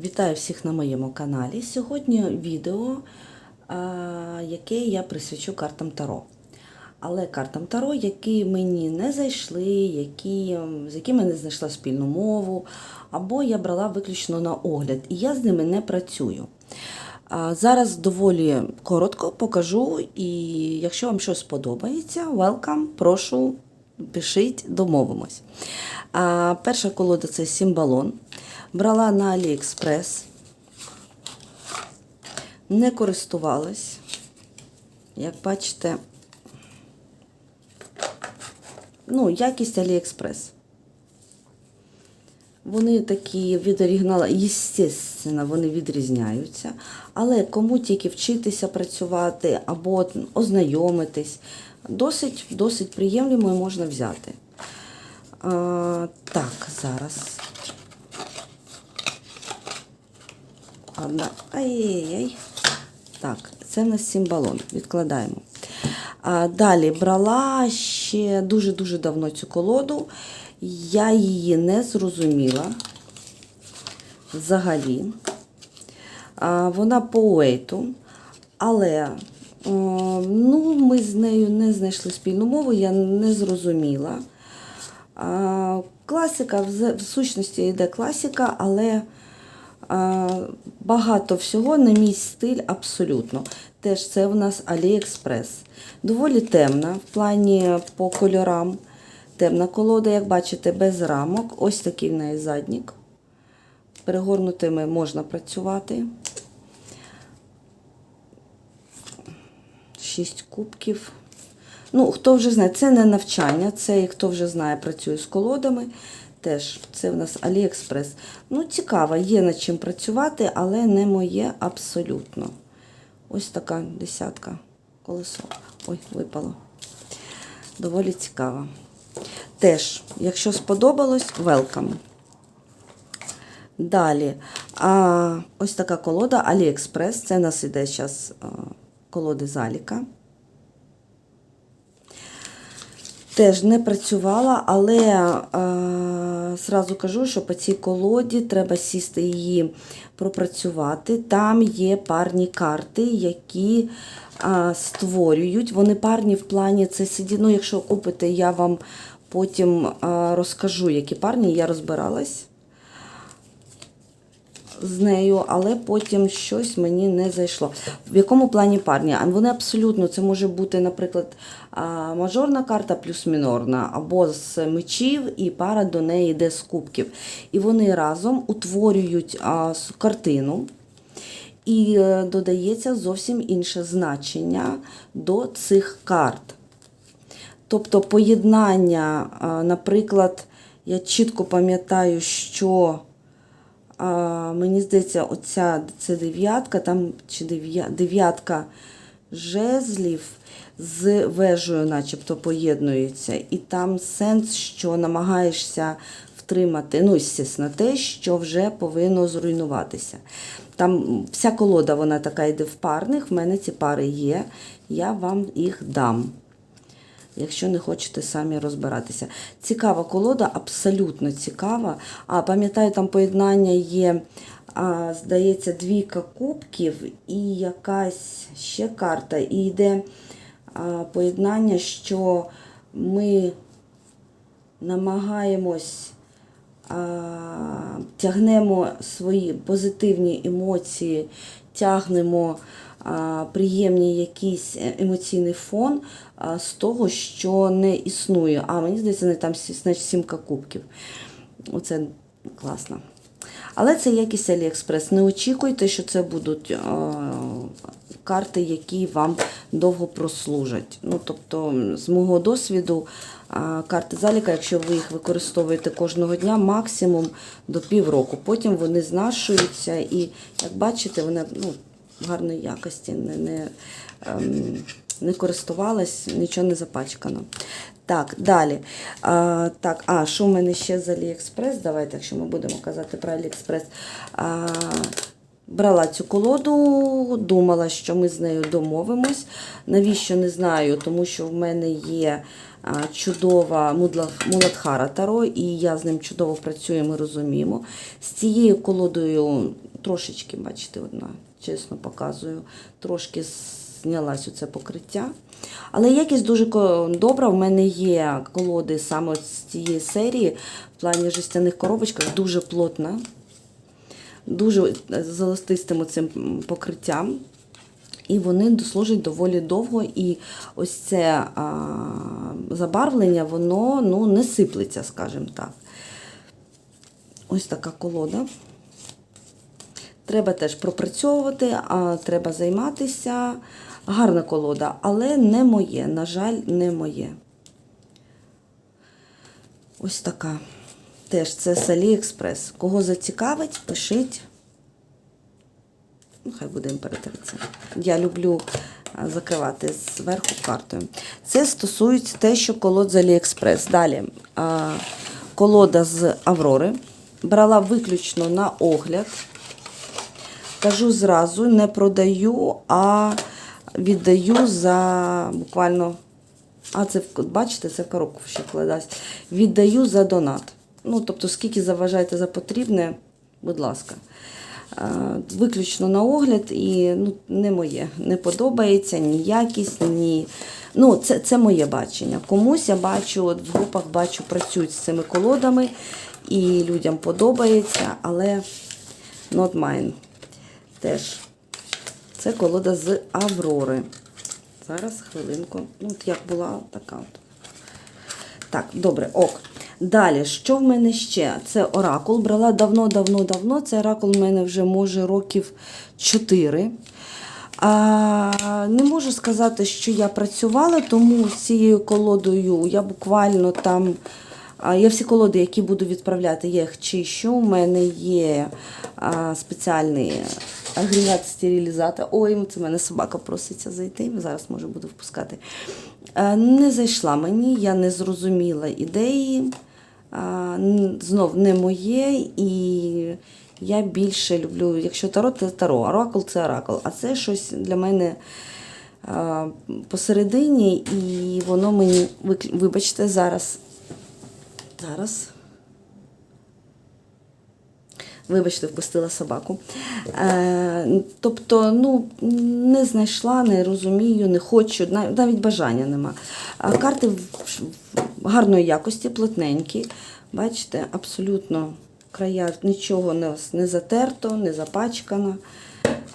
Вітаю всіх на моєму каналі. Сьогодні відео, яке я присвячу картам Таро. Але картам Таро, які мені не зайшли, які, з якими не знайшла спільну мову, або я брала виключно на огляд, і я з ними не працюю. Зараз доволі коротко покажу, і якщо вам щось сподобається, welcome, прошу, пишіть, домовимось. А, перша колода це Сімбалон. Брала на Аліекспрес. Не користувалась. Як бачите, ну, якість AliExpress. Вони такі від оригінала, естественно, вони відрізняються. Але кому тільки вчитися працювати або ознайомитись, досить, досить приємлемо і можна взяти. А, так, зараз. Ай-яй-яй. Так, це в нас сімбалон. Відкладаємо. Далі брала ще дуже-дуже давно цю колоду. Я її не зрозуміла взагалі. Вона по уейту, але ну, ми з нею не знайшли спільну мову, я не зрозуміла. Класика, в, сущності йде класика, але багато всього на мій стиль абсолютно. Теж це в нас AliExpress. Доволі темна в плані по кольорам. Темна колода, як бачите, без рамок. Ось такий в неї заднік. Перегорнутими можна працювати. Шість кубків. Ну, хто вже знає, це не навчання, це хто вже знає, працює з колодами. Теж це в нас AliExpress. Ну, цікаво, є над чим працювати, але не моє абсолютно. Ось така десятка колесо. Ой, випало. Доволі цікаво. Теж, якщо сподобалось, welcome. Далі. А, ось така колода AliExpress. Це у нас іде зараз колоди заліка. Теж не працювала, але е, зразу кажу, що по цій колоді треба сісти її пропрацювати. Там є парні карти, які створюють. Вони парні в плані це сиді. Ну, якщо купите, я вам потім розкажу, які парні я розбиралась з нею, але потім щось мені не зайшло. В якому плані парні? Вони абсолютно, це може бути, наприклад, мажорна карта плюс мінорна, або з мечів, і пара до неї йде з кубків. І вони разом утворюють картину. І е, додається зовсім інше значення до цих карт. Тобто поєднання, наприклад, я чітко пам'ятаю, що а, мені здається, оця це дев'ятка, там чи дев'ятка жезлів з вежею, начебто, поєднується. І там сенс, що намагаєшся втримати, ну, звісно, те, що вже повинно зруйнуватися. Там вся колода, вона така йде в парних, в мене ці пари є, я вам їх дам якщо не хочете самі розбиратися. Цікава колода, абсолютно цікава. А пам'ятаю, там поєднання є, а, здається, двійка кубків і якась ще карта. І йде а, поєднання, що ми намагаємось. Тягнемо свої позитивні емоції, тягнемо а, приємні якийсь е, емоційний фон з того, що не існує. А мені здається, не там значить, сімка кубків. Оце класно. Але це якість Аліекспрес. Не очікуйте, що це будуть е, карти, які вам довго прослужать. Ну, тобто, з мого досвіду, карти заліка, якщо ви їх використовуєте кожного дня, максимум до півроку. Потім вони знашуються і, як бачите, вони ну, гарної якості не, не, ем, не користувалась, нічого не запачкано. Так, далі. А, так, а що в мене ще з Аліекспрес? Давайте, якщо ми будемо казати про Аліекспрес. А, Брала цю колоду, думала, що ми з нею домовимось. Навіщо не знаю, тому що в мене є чудова Муладхара Таро, і я з ним чудово працюю, ми розуміємо. З цією колодою трошечки, бачите, одна, чесно показую, трошки знялась оце покриття. Але якість дуже добра. В мене є колоди саме з цієї серії, в плані жестяних коробочках, дуже плотна дуже золотистим цим покриттям. І вони служать доволі довго, і ось це а, забарвлення, воно ну, не сиплеться, скажімо так. Ось така колода. Треба теж пропрацьовувати, а треба займатися. Гарна колода, але не моє, на жаль, не моє. Ось така. Теж це з Аліекспрес. Кого зацікавить, пишіть. Ну, хай буде імператриця. Я люблю закривати зверху картою. Це стосується те, що колод з Аліекспрес. Далі колода з Аврори. Брала виключно на огляд. Кажу зразу, не продаю, а віддаю за буквально. А, це бачите, це в коробку ще вкладасть. Віддаю за донат. Ну, тобто, скільки заважаєте за потрібне, будь ласка. Виключно на огляд і ну, не моє. Не подобається ні якість, ні. Ну, це, це моє бачення. Комусь я бачу, от в групах бачу, працюють з цими колодами, і людям подобається, але not mine. Теж. Це колода з Аврори. Зараз хвилинку. Ну, от як була, така. Так, добре, ок. Далі, що в мене ще? Це оракул. Брала давно-давно-давно. Це оракул в мене вже може років 4. А, не можу сказати, що я працювала, тому з цією колодою я буквально там. Я всі колоди, які буду відправляти, я їх чищу. У мене є спеціальний агрегат стерилізатор. Ой, це в мене собака проситься зайти. Зараз може буду впускати. Е, Не зайшла мені, я не зрозуміла ідеї. Знов не моє, і я більше люблю, якщо таро, це таро, оракул це оракул. А це щось для мене посередині, і воно мені, вибачте, зараз. Зараз. Вибачте, впустила собаку. Е, тобто, ну, не знайшла, не розумію, не хочу, навіть бажання нема. А карти гарної якості, плотненькі. Бачите, абсолютно края нічого не, не затерто, не запачкано.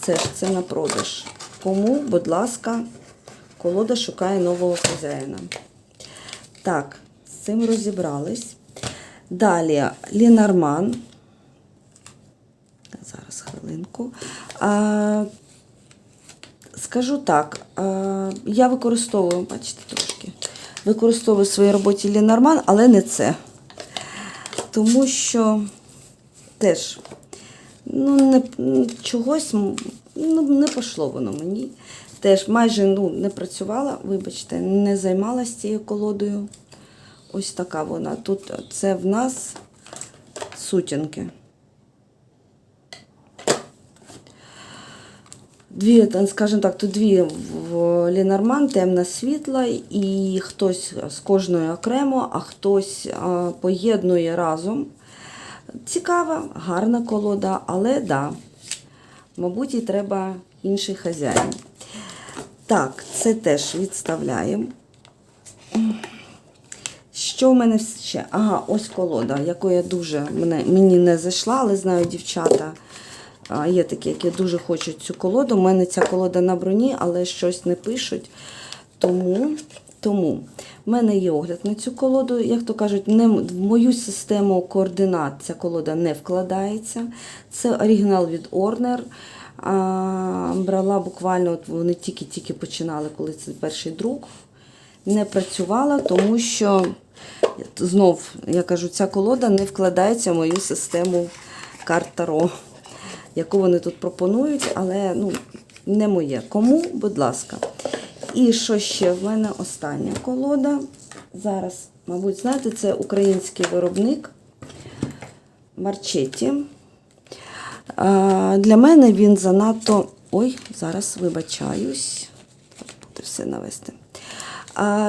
Це ж це на продаж. Кому, будь ласка, колода шукає нового хазяїна. Так, з цим розібрались. Далі Лінарман. Зараз хвилинку. А, скажу так, а, я використовую, бачите, трошки, використовую в своїй роботі Лінарман, але не це. Тому що теж ну, не, чогось ну, не пішло воно мені. Теж майже ну, не працювала, вибачте, не займалася цією колодою. Ось така вона. Тут це в нас сутінки. Дві, скажімо так, тут дві в Лінарман, темна світла, і хтось з кожною окремо, а хтось а, поєднує разом. Цікава, гарна колода, але да, мабуть, і треба інший хазяїн. Так, це теж відставляємо. Що в мене ще? Ага, ось колода, яку я дуже мені не зайшла, але знаю дівчата. Є такі, які дуже хочуть цю колоду. У мене ця колода на броні, але щось не пишуть. Тому, тому в мене є огляд на цю колоду. Як то кажуть, не, в мою систему координат ця колода не вкладається. Це оригінал від Орнер. А, брала буквально, от вони тільки-тільки починали, коли це перший друк. Не працювала, тому що знов я кажу, ця колода не вкладається в мою систему карт Таро яку вони тут пропонують, але ну, не моє. Кому, будь ласка. І що ще в мене остання колода. Зараз, мабуть, знаєте, це український виробник Марчеті. Для мене він занадто. Ой, зараз вибачаюсь. Буде все навести.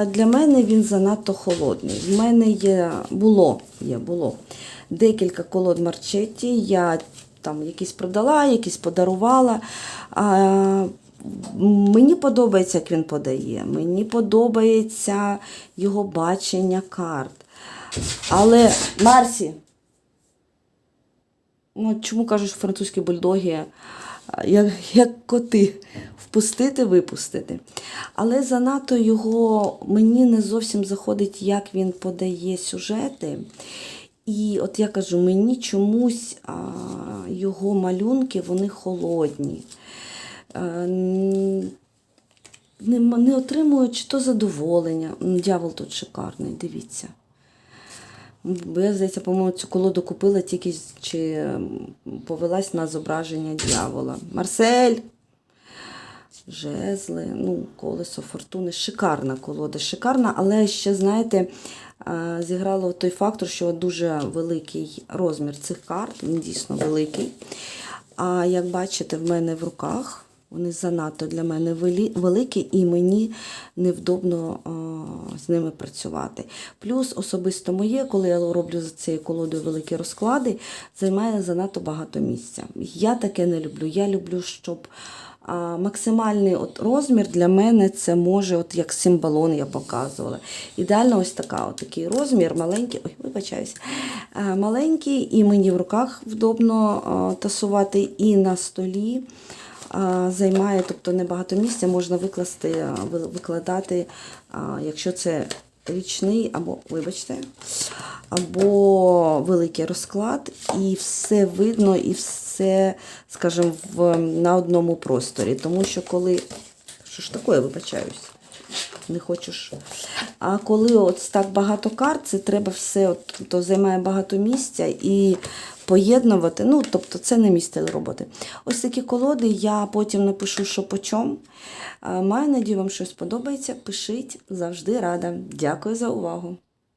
Для мене він занадто холодний. В мене є було, є, було декілька колод марчеті. Я там якісь продала, якісь подарувала. А, мені подобається, як він подає. Мені подобається його бачення карт. Але Марсі, ну, чому кажуть, французькі бульдоги як, як коти, впустити, випустити. Але занадто його мені не зовсім заходить, як він подає сюжети. І от я кажу, мені чомусь а, його малюнки вони холодні. Е, н- не, не отримую чи то задоволення. М, Дьявол тут шикарний, дивіться. Бо я, здається, по-моєму, цю колоду купила тільки чи повелась на зображення дьявола. Марсель! Жезли, ну, колесо фортуни. Шикарна колода, шикарна, але ще, знаєте, зіграло той фактор, що дуже великий розмір цих карт, він дійсно великий. А як бачите, в мене в руках вони занадто для мене великі, і мені невдобно з ними працювати. Плюс особисто моє, коли я роблю за цією колодою великі розклади, займає занадто багато місця. Я таке не люблю. Я люблю, щоб а, максимальний от розмір для мене це може, от як символон я показувала. Ідеально ось така, от такий розмір, маленький, ой, вибачаюсь, маленький, і мені в руках вдобно тасувати, і на столі займає, тобто небагато місця, можна викласти, викладати, якщо це річний або, вибачте, або великий розклад, і все видно, і все, скажімо, в, на одному просторі. Тому що коли. Що ж таке, вибачаюсь? Не хочеш. А коли от так багато карт, це треба все, от, то займає багато місця і поєднувати. Ну, тобто це не мій стиль роботи. Ось такі колоди, я потім напишу, що по чому. Маю надію, вам щось подобається. Пишіть, завжди рада. Дякую за увагу.